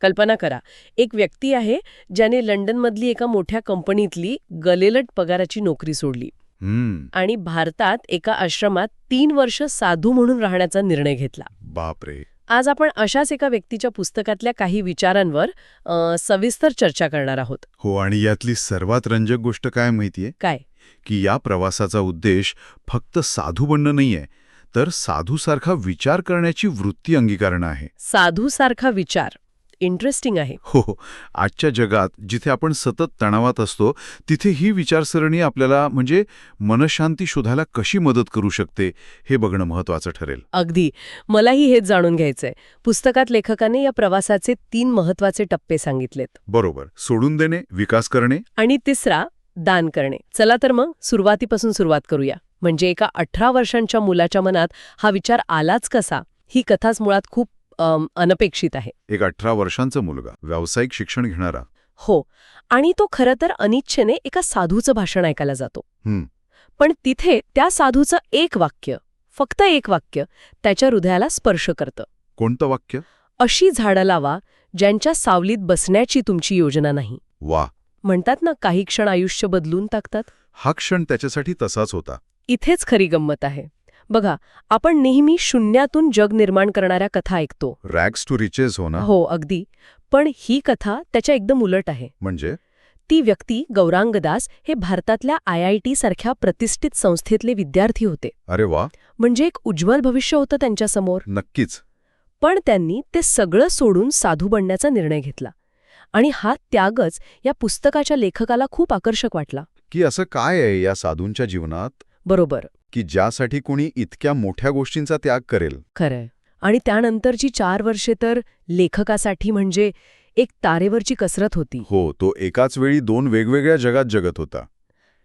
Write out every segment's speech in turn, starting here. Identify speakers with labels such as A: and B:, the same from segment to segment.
A: कल्पना करा. एक व्यक्ती आहे ज्याने लंडनमधली एका मोठ्या कंपनीतली गलेलट पगाराची नोकरी सोडली. आणि भारतात एका आश्रमात तीन वर्ष साधू म्हणून राहण्याचा निर्णय घेतला.
B: बापरे.
A: आज आपण अशाच एका व्यक्तीच्या पुस्तकातल्या काही विचारांवर अ, सविस्तर चर्चा करणार आहोत.
B: हो आणि यातली सर्वात रंजक गोष्ट काय माहितीये?
A: काय?
B: की या प्रवासाचा उद्देश फक्त साधू बनणं नाहीये तर साधूसारखा विचार करण्याची वृत्ती अंगीकारणं आहे.
A: साधूसारखा विचार. इंटरेस्टिंग आहे.
B: हो हो. आजच्या जगात जिथे आपण सतत तणावात असतो तिथे ही विचारसरणी आपल्याला म्हणजे मनशांती शोधायला कशी मदत करू शकते हे बघणं महत्वाचं ठरेल.
A: अगदी. मलाही हेच जाणून घ्यायचंय. पुस्तकात लेखकाने या प्रवासाचे तीन महत्त्वाचे टप्पे सांगितलेत.
B: बरोबर. सोडून देणे विकास करणे.
A: आणि तिसरा दान करणे. चला तर मग सुरुवातीपासून सुरुवात करूया. म्हणजे एका अठरा वर्षांच्या मुलाच्या मनात हा विचार आलाच कसा? ही कथाच मुळात खूप अनपेक्षित आहे.
B: एक अठरा वर्षांचा मुलगा व्यावसायिक शिक्षण घेणारा.
A: हो आणि तो खरं तर अनिच्छेने एका साधूचं भाषण ऐकायला जातो. पण तिथे त्या साधूचं एक वाक्य फक्त एक वाक्य त्याच्या हृदयाला स्पर्श करतं.
B: कोणतं वाक्य?
A: अशी झाडं लावा ज्यांच्या सावलीत बसण्याची तुमची योजना नाही.
B: वा.
A: म्हणतात ना काही क्षण आयुष्य बदलून टाकतात.
B: हा क्षण त्याच्यासाठी तसाच होता.
A: इथेच खरी गंमत आहे. बघा आपण नेहमी शून्यातून जग निर्माण करणाऱ्या कथा ऐकतो.
B: रॅग्स टू रिचेस हो ना?
A: हो अगदी. पण ही कथा त्याच्या एकदम उलट आहे.
B: म्हणजे?
A: ती व्यक्ती गौरांग दास हे भारतातल्या आय आय टी सारख्या प्रतिष्ठित संस्थेतले विद्यार्थी होते.
B: अरे वा!
A: म्हणजे एक उज्ज्वल भविष्य होतं त्यांच्यासमोर
B: नक्कीच.
A: पण त्यांनी ते सगळं सोडून साधू बनण्याचा निर्णय घेतला. आणि हा त्यागच या पुस्तकाच्या लेखकाला खूप आकर्षक वाटला.
B: की असं काय आहे या साधूंच्या जीवनात?
A: बरोबर.
B: की ज्यासाठी कोणी इतक्या मोठ्या गोष्टींचा त्याग करेल.
A: खरंय. आणि त्यानंतरची चार वर्षे तर लेखकासाठी म्हणजे एक तारेवरची कसरत होती.
B: हो तो एकाच वेळी दोन वेगवेगळ्या जगात जगत होता.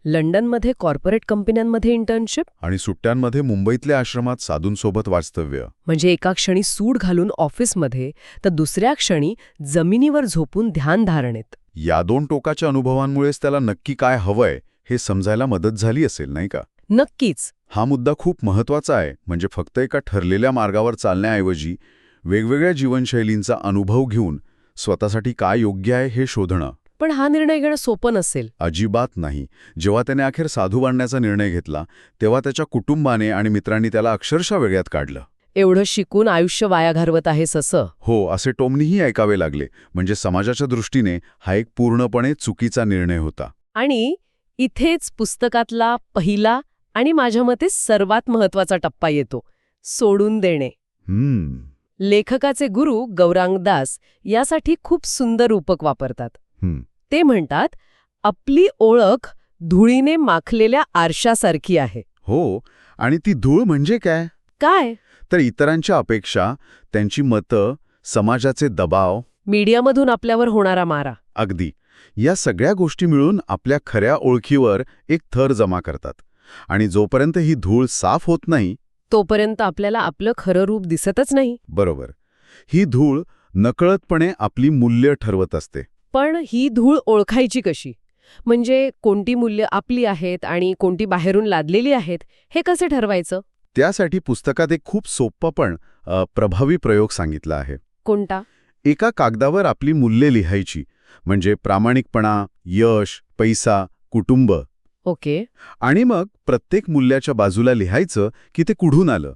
A: लंडनमध्ये कॉर्पोरेट कंपन्यांमध्ये इंटर्नशिप?
B: आणि सुट्ट्यांमध्ये मुंबईतल्या आश्रमात साधूंसोबत वास्तव्य.
A: म्हणजे एका क्षणी सूड घालून ऑफिसमध्ये तर दुसऱ्या क्षणी जमिनीवर झोपून ध्यान धारणेत.
B: या दोन टोकाच्या अनुभवांमुळेच त्याला नक्की काय हवंय हे समजायला मदत झाली असेल नाही का?
A: नक्कीच.
B: हा मुद्दा खूप महत्त्वाचा आहे म्हणजे फक्त एका ठरलेल्या मार्गावर चालण्याऐवजी वेगवेगळ्या जीवनशैलींचा अनुभव घेऊन स्वतःसाठी काय योग्य आहे हे शोधणं.
A: पण हा निर्णय घेणं सोपं नसेल.
B: अजिबात नाही. जेव्हा त्याने अखेर साधू बनण्याचा निर्णय घेतला तेव्हा त्याच्या कुटुंबाने आणि मित्रांनी त्याला अक्षरशः वेगळ्यात काढलं.
A: एवढं शिकून आयुष्य वाया घालवत आहेस असं
B: हो असे टोमनीही ऐकावे लागले म्हणजे समाजाच्या दृष्टीने हा एक पूर्णपणे चुकीचा निर्णय होता.
A: आणि इथेच पुस्तकातला पहिला आणि माझ्या मते सर्वात महत्त्वाचा टप्पा येतो सोडून देणे.
B: हम्म.
A: लेखकाचे गुरु गौरांग दास यासाठी खूप सुंदर रूपक वापरतात.
B: हम्म.
A: ते म्हणतात आपली ओळख धुळीने माखलेल्या आरशासारखी आहे.
B: हो आणि ती धूळ म्हणजे काय?
A: काय?
B: तर इतरांच्या अपेक्षा त्यांची मतं समाजाचे दबाव.
A: मीडियामधून आपल्यावर होणारा मारा.
B: अगदी. या सगळ्या गोष्टी मिळून आपल्या खऱ्या ओळखीवर एक थर जमा करतात. आणि जोपर्यंत ही धूळ साफ होत नाही
A: तोपर्यंत आपल्याला आपलं खरं रूप दिसतच नाही.
B: बरोबर. ही धूळ नकळतपणे आपली मूल्य ठरवत असते.
A: पण ही धूळ ओळखायची कशी? म्हणजे कोणती मूल्य आपली आहेत आणि कोणती बाहेरून लादलेली आहेत हे कसे ठरवायचं?
B: त्यासाठी पुस्तकात एक खूप सोप्पा पण प्रभावी प्रयोग सांगितला आहे.
A: कोणता?
B: एका कागदावर आपली मूल्ये लिहायची म्हणजे प्रामाणिकपणा यश पैसा कुटुंब
A: ओके.
B: आणि मग प्रत्येक मूल्याच्या बाजूला लिहायचं की ते कुठून आलं.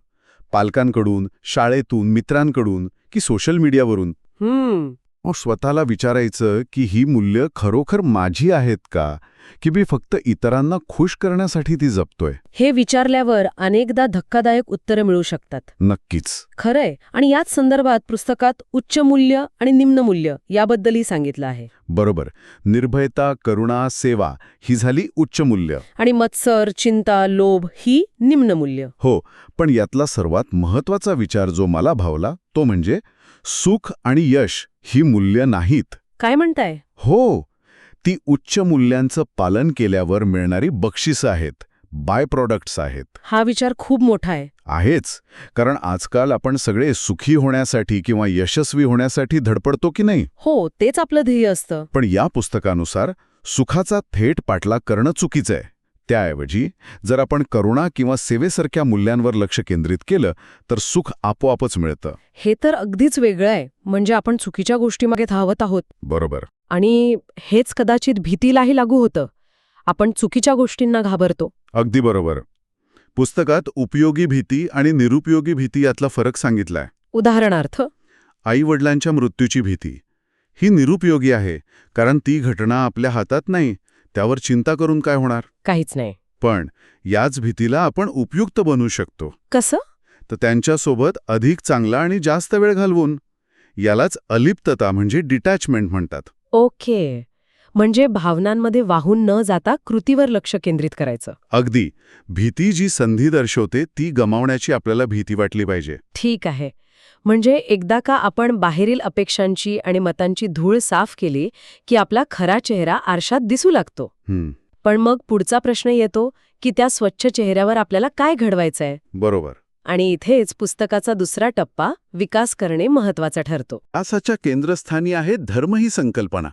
B: पालकांकडून शाळेतून मित्रांकडून की सोशल मीडियावरून.
A: हम्म.
B: मग स्वतःला विचारायचं की ही मूल्य खरोखर माझी आहेत का? की मी फक्त इतरांना खुश करण्यासाठी ती जपतोय?
A: हे विचारल्यावर अनेकदा धक्कादायक उत्तरं मिळू शकतात.
B: नक्कीच.
A: खरंय. आणि याच संदर्भात पुस्तकात उच्च मूल्य आणि निम्न मूल्य याबद्दलही सांगितलं आहे.
B: बरोबर. निर्भयता करुणा सेवा ही झाली उच्च मूल्य.
A: आणि मत्सर चिंता लोभ ही निम्न मूल्य.
B: हो. पण यातला सर्वात महत्त्वाचा विचार जो मला भावला तो म्हणजे सुख आणि यश ही मूल्य नाहीत.
A: काय म्हणताय?
B: हो ती उच्च मूल्यांचं पालन केल्यावर मिळणारी बक्षिसं आहेत बाय प्रॉडक्ट्स आहेत.
A: हा विचार खूप मोठा आहे.
B: आहेच कारण आजकाल आपण सगळे सुखी होण्यासाठी किंवा यशस्वी होण्यासाठी धडपडतो की नाही?
A: हो तेच आपलं ध्येय असतं.
B: पण या पुस्तकानुसार सुखाचा थेट पाठलाग करणं चुकीचं आहे. त्याऐवजी जर आपण करुणा किंवा सेवेसारख्या मूल्यांवर लक्ष केंद्रित केलं तर सुख आपोआपच मिळतं.
A: हे तर अगदीच वेगळं आहे. म्हणजे आपण चुकीच्या गोष्टीमागे धावत आहोत.
B: बरोबर.
A: आणि हेच कदाचित भीतीलाही लागू होतं. आपण चुकीच्या गोष्टींना घाबरतो.
B: अगदी बरोबर. पुस्तकात उपयोगी भीती आणि निरुपयोगी भीती यातला फरक सांगितलाय.
A: उदाहरणार्थ?
B: आईवडिलांच्या मृत्यूची भीती. ही निरुपयोगी आहे कारण ती घटना आपल्या हातात नाही त्यावर चिंता करून काय होणार?
A: काहीच नाही.
B: पण याच भीतीला आपण उपयुक्त बनवू शकतो.
A: कसं?
B: तर त्यांच्यासोबत अधिक चांगला आणि जास्त वेळ घालवून यालाच अलिप्तता म्हणजे डिटॅचमेंट म्हणतात.
A: ओके. म्हणजे भावनांमध्ये वाहून न जाता कृतीवर लक्ष केंद्रित करायचं.
B: अगदी. भीती जी संधी दर्शवते ती गमावण्याची आपल्याला भीती वाटली पाहिजे.
A: ठीक आहे. म्हणजे एकदा का आपण बाहेरील अपेक्षांची आणि मतांची धूळ साफ केली की आपला खरा चेहरा आरशात दिसू लागतो. पण मग पुढचा प्रश्न येतो की त्या स्वच्छ चेहऱ्यावर आपल्याला काय घडवायचंय?
B: बरोबर.
A: आणि इथेच पुस्तकाचा दुसरा टप्पा विकास करणे महत्त्वाचा ठरतो.
B: व्यासाच्या केंद्रस्थानी आहे धर्म ही संकल्पना.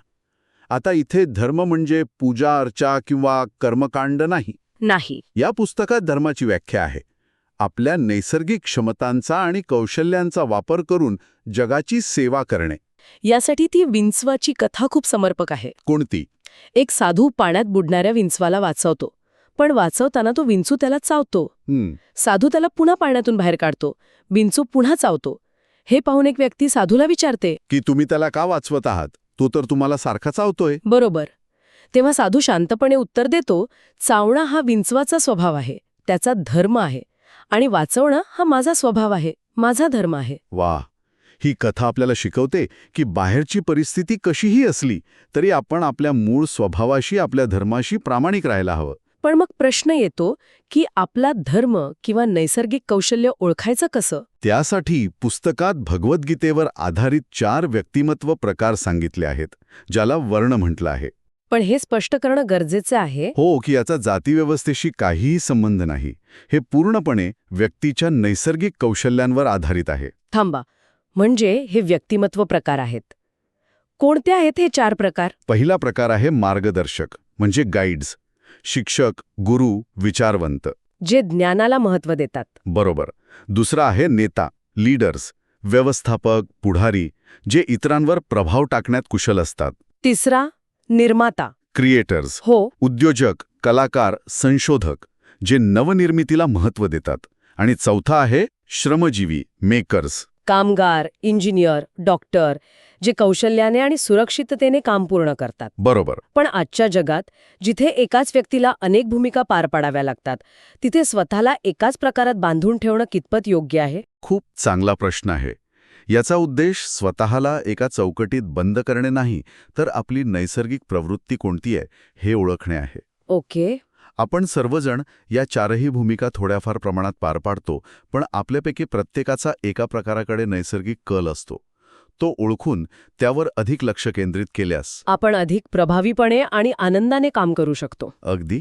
B: आता इथे धर्म म्हणजे पूजा अर्चा किंवा कर्मकांड नाही.
A: नाही.
B: या पुस्तकात धर्माची व्याख्या आहे. आपल्या नैसर्गिक क्षमतांचा आणि कौशल्यांचा वापर करून जगाची सेवा करणे.
A: यासाठी ती विंचवाची कथा खूप समर्पक आहे.
B: कोणती?
A: एक साधू पाण्यात बुडणाऱ्या विंचवाला वाचवतो. पण वाचवताना तो विंचू त्याला चावतो. साधू त्याला पुन्हा पाण्यातून बाहेर काढतो. विंचू पुन्हा चावतो. हे पाहून एक व्यक्ती साधूला विचारते
B: की तुम्ही त्याला का वाचवत आहात? तो तर तुम्हाला सारखा चावतोय.
A: बरोबर. तेव्हा साधू शांतपणे उत्तर देतो चावणं हा विंचवाचा स्वभाव आहे. त्याचा धर्म आहे. आणि वाचवणं हा माझा स्वभाव आहे माझा धर्म आहे.
B: वा ही कथा आपल्याला शिकवते की बाहेरची परिस्थिती कशीही असली तरी आपण आपल्या मूळ स्वभावाशी आपल्या धर्माशी प्रामाणिक राहायला हवं.
A: पण मग प्रश्न येतो की आपला धर्म किंवा नैसर्गिक कौशल्य ओळखायचं कसं?
B: त्यासाठी पुस्तकात भगवद्गीतेवर आधारित चार व्यक्तिमत्व प्रकार सांगितले आहेत ज्याला वर्ण म्हटलं आहे.
A: पण हे स्पष्ट करणं गरजेचं आहे.
B: हो की याचा जातीव्यवस्थेशी काहीही संबंध नाही. हे पूर्णपणे व्यक्तीच्या नैसर्गिक कौशल्यांवर आधारित आहे.
A: थांबा. म्हणजे हे व्यक्तिमत्व प्रकार आहेत. कोणते आहेत हे चार प्रकार?
B: पहिला प्रकार आहे मार्गदर्शक म्हणजे गाईड्स शिक्षक गुरु विचारवंत.
A: जे ज्ञानाला महत्त्व देतात.
B: बरोबर. दुसरा आहे नेता लीडर्स व्यवस्थापक पुढारी जे इतरांवर प्रभाव टाकण्यात कुशल असतात.
A: तिसरा निर्माता.
B: क्रिएटर्स
A: हो.
B: उद्योजक कलाकार संशोधक जे नवनिर्मितीला महत्त्व देतात. आणि चौथा आहे श्रमजीवी मेकर्स
A: कामगार इंजिनियर डॉक्टर जे कौशल्याने आणि सुरक्षिततेने काम पूर्ण करतात.
B: बरोबर.
A: पण आजच्या जगात जिथे एकाच व्यक्तीला अनेक भूमिका पार पाडाव्या लागतात तिथे स्वतःला एकाच प्रकारात बांधून ठेवणं कितपत योग्य आहे?
B: खूप चांगला प्रश्न आहे. याचा उद्देश स्वतःला एका चौकटीत बंद करणे नाही तर आपली नैसर्गिक प्रवृत्ती कोणती आहे हे ओळखणे आहे.
A: ओके.
B: आपण सर्वजण या चारही भूमिका थोड्याफार प्रमाणात पार पाडतो पण आपल्यापैकी प्रत्येकाचा एका प्रकाराकडे नैसर्गिक कल असतो. तो ओळखून त्यावर अधिक लक्ष केंद्रित केल्यास.
A: आपण अधिक प्रभावीपणे आणि आनंदाने काम करू शकतो.
B: अगदी.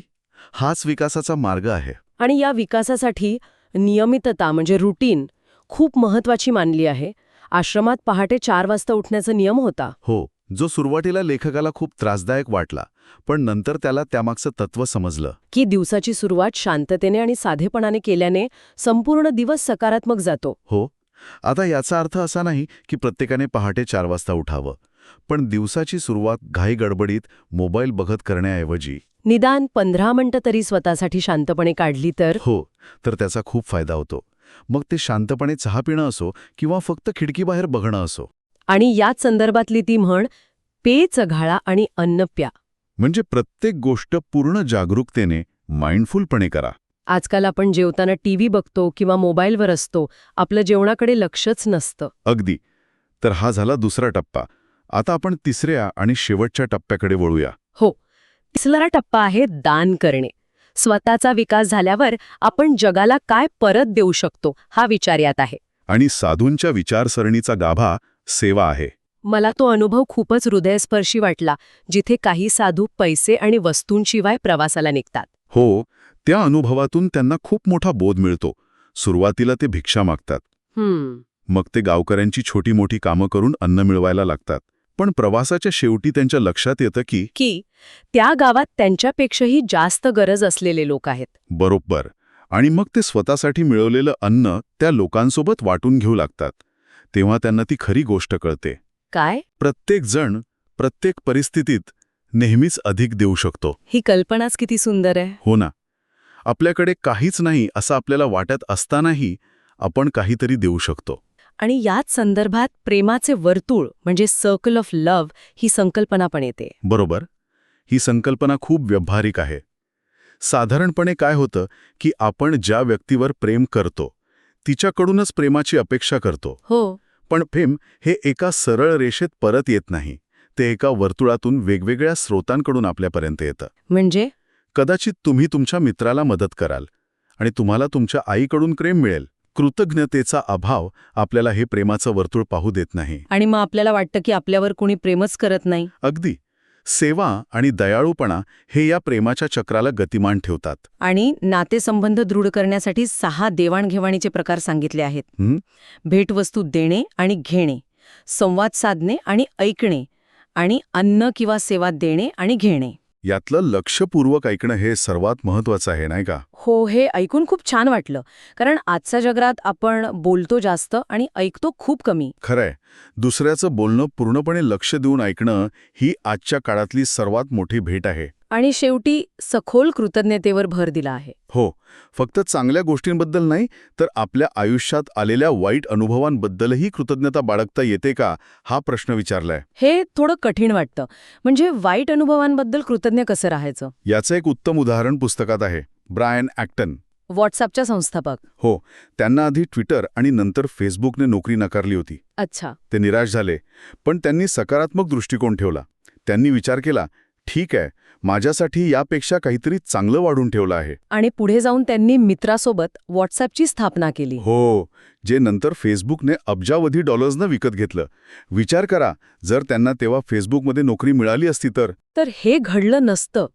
B: हाच विकासाचा मार्ग आहे.
A: आणि या विकासासाठी नियमितता म्हणजे रुटीन खूप महत्वाची मानली आहे. आश्रमात पहाटे चार वाजता उठण्याचा नियम होता.
B: हो जो सुरुवातीला लेखकाला खूप त्रासदायक वाटला पण नंतर त्याला त्यामागचं तत्व समजलं.
A: की दिवसाची सुरुवात शांततेने आणि साधेपणाने केल्याने संपूर्ण दिवस सकारात्मक जातो.
B: हो आता याचा अर्थ असा नाही की प्रत्येकाने पहाटे चार वाजता उठावं पण दिवसाची सुरुवात घाई गडबडीत मोबाईल बघत करण्याऐवजी.
A: निदान पंधरा मिनिटं तरी स्वतःसाठी शांतपणे काढली तर?
B: हो तर त्याचा खूप फायदा होतो. मग ते शांतपणे चहा पिणं असो किंवा फक्त खिडकीबाहेर बघणं असो.
A: आणि याच संदर्भातली ती म्हण पे चघाळा आणि अन्न प्या.
B: म्हणजे प्रत्येक गोष्ट पूर्ण जागरूकतेने माइंडफुलपणे करा.
A: आजकाल आपण जेवताना टीव्ही बघतो किंवा मोबाईलवर असतो आपलं जेवणाकडे लक्षच नसतं.
B: अगदी. तर हा झाला दुसरा टप्पा. आता आपण तिसऱ्या आणि शेवटच्या टप्प्याकडे वळूया.
A: हो. तिसरा टप्पा आहे दान करणे. स्वतःचा विकास झाल्यावर आपण जगाला काय परत देऊ शकतो हा विचार यात आहे.
B: आणि साधूंच्या विचारसरणीचा गाभा सेवा आहे.
A: मला तो अनुभव खूपच हृदयस्पर्शी वाटला जिथे काही साधू पैसे आणि वस्तूंशिवाय प्रवासाला निघतात.
B: हो त्या अनुभवातून त्यांना खूप मोठा बोध मिळतो. सुरुवातीला ते भिक्षा मागतात. मग ते गावकऱ्यांची छोटी मोठी कामं करून अन्न मिळवायला लागतात. पण प्रवासाच्या शेवटी त्यांच्या लक्षात येतं की
A: की त्या गावात त्यांच्यापेक्षाही जास्त गरज असलेले लोक आहेत.
B: बरोबर. आणि मग ते स्वतःसाठी मिळवलेलं अन्न त्या लोकांसोबत वाटून घेऊ लागतात. तेव्हा त्यांना ती खरी गोष्ट कळते.
A: काय?
B: प्रत्येक जण प्रत्येक परिस्थितीत नेहमीच अधिक देऊ शकतो.
A: ही कल्पनाच किती सुंदर आहे.
B: हो ना. आपल्याकडे काहीच नाही असं आपल्याला वाटत असतानाही आपण काहीतरी देऊ शकतो.
A: आणि याच संदर्भात प्रेमाचे वर्तुळ म्हणजे सर्कल ऑफ लव्ह ही संकल्पना पण येते.
B: बरोबर. ही संकल्पना खूप व्यावहारिक आहे. साधारणपणे काय होतं की आपण ज्या व्यक्तीवर प्रेम करतो तिच्याकडूनच प्रेमाची अपेक्षा करतो.
A: हो.
B: पण प्रेम हे एका सरळ रेषेत परत येत नाही. ते एका वर्तुळातून वेगवेगळ्या स्रोतांकडून आपल्यापर्यंत येतं.
A: म्हणजे?
B: कदाचित तुम्ही तुमच्या मित्राला मदत कराल आणि तुम्हाला तुमच्या आईकडून प्रेम मिळेल. कृतज्ञतेचा अभाव आपल्याला हे प्रेमाचं वर्तुळ पाहू देत नाही.
A: आणि मग आपल्याला वाटतं की आपल्यावर कोणी प्रेमच करत नाही.
B: अगदी. सेवा आणि दयाळूपणा हे या प्रेमाच्या चक्राला गतिमान ठेवतात.
A: आणि नातेसंबंध दृढ करण्यासाठी सहा देवाणघेवाणीचे प्रकार सांगितले आहेत.
B: हं?
A: भेटवस्तू देणे आणि घेणे संवाद साधणे आणि ऐकणे आणि अन्न किंवा सेवा देणे आणि घेणे.
B: यातलं लक्षपूर्वक ऐकणं हे सर्वात महत्वाचं आहे नाही का?
A: हो हे ऐकून खूप छान वाटलं. कारण आजच्या जगात आपण बोलतो जास्त आणि ऐकतो खूप कमी.
B: खरंय. दुसऱ्याचं बोलणं पूर्णपणे लक्ष देऊन ऐकणं ही आजच्या काळातली सर्वात मोठी भेट आहे.
A: आणि शेवटी सखोल कृतज्ञतेवर भर दिला आहे.
B: हो. फक्त चांगल्या गोष्टींबद्दल नाही तर आपल्या आयुष्यात आलेल्या वाईट अनुभवांबद्दलही कृतज्ञता बाळगता येते का हा प्रश्न विचारलाय.
A: हे थोडं कठीण वाटतं. म्हणजे वाईट अनुभवांबद्दल कृतज्ञ कसं राहायचं?
B: याचं एक उत्तम उदाहरण पुस्तकात आहे. ब्रायन ॲक्टन.
A: व्हॉट्सअपच्या संस्थापक.
B: हो. त्यांना आधी ट्विटर आणि नंतर फेसबुकने नोकरी नकारली होती.
A: अच्छा.
B: ते निराश झाले पण त्यांनी सकारात्मक दृष्टिकोन ठेवला. त्यांनी विचार केला ठीक आहे माझ्यासाठी यापेक्षा काहीतरी चांगलं वाढून ठेवलं आहे.
A: आणि पुढे जाऊन त्यांनी मित्रासोबत व्हॉट्सअपची स्थापना केली.
B: हो जे नंतर फेसबुकने अब्जावधी डॉलर्सनं विकत घेतलं. विचार करा जर त्यांना तेव्हा फेसबुकमध्ये नोकरी मिळाली असती तर.
A: तर हे घडलं नसतं.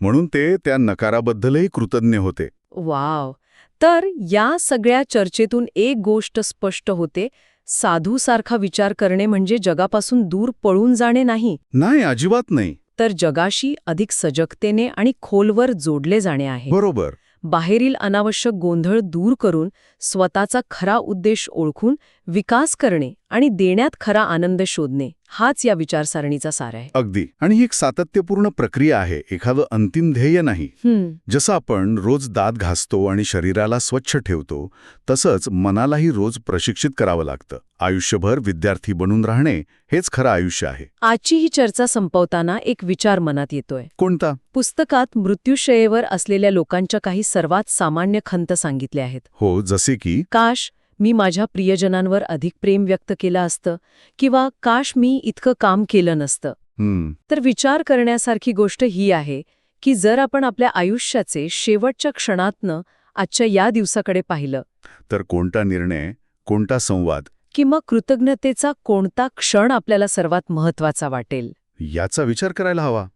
B: म्हणून ते त्या नकाराबद्दलही कृतज्ञ होते.
A: वाव. तर या सगळ्या चर्चेतून एक गोष्ट स्पष्ट होते साधूसारखा विचार करणे म्हणजे जगापासून दूर पळून जाणे नाही.
B: नाही अजिबात नाही.
A: तर जगाशी अधिक सजगतेने आणि खोलवर जोडले जाणे आहे.
B: बरोबर.
A: बाहेरील अनावश्यक गोंधळ दूर करून स्वतःचा खरा उद्देश ओळखून विकास करणे आणि देण्यात खरा आनंद शोधणे हाच या विचारसरणीचा सार आहे.
B: अगदी. आणि ही एक सातत्यपूर्ण प्रक्रिया आहे एखादं अंतिम ध्येय नाही. जसं आपण रोज दात घासतो आणि शरीराला स्वच्छ ठेवतो तसंच मनालाही रोज प्रशिक्षित करावं लागतं. आयुष्यभर विद्यार्थी बनून राहणे हेच खरं आयुष्य आहे.
A: आजची ही चर्चा संपवताना एक विचार मनात येतोय.
B: कोणता?
A: पुस्तकात मृत्यूशयेवर असलेल्या लोकांच्या काही सर्वात सामान्य खंत सांगितल्या आहेत.
B: हो जसे की?
A: काश मी माझ्या प्रियजनांवर अधिक प्रेम व्यक्त केलं असतं किंवा काश मी इतकं काम केलं नसतं. तर विचार करण्यासारखी गोष्ट ही आहे की जर आपण आपल्या आयुष्याचे शेवटच्या क्षणातनं आजच्या या दिवसाकडे पाहिलं.
B: तर कोणता निर्णय कोणता संवाद?
A: किंवा कृतज्ञतेचा कोणता क्षण आपल्याला सर्वात महत्त्वाचा वाटेल?
B: याचा विचार करायला हवा.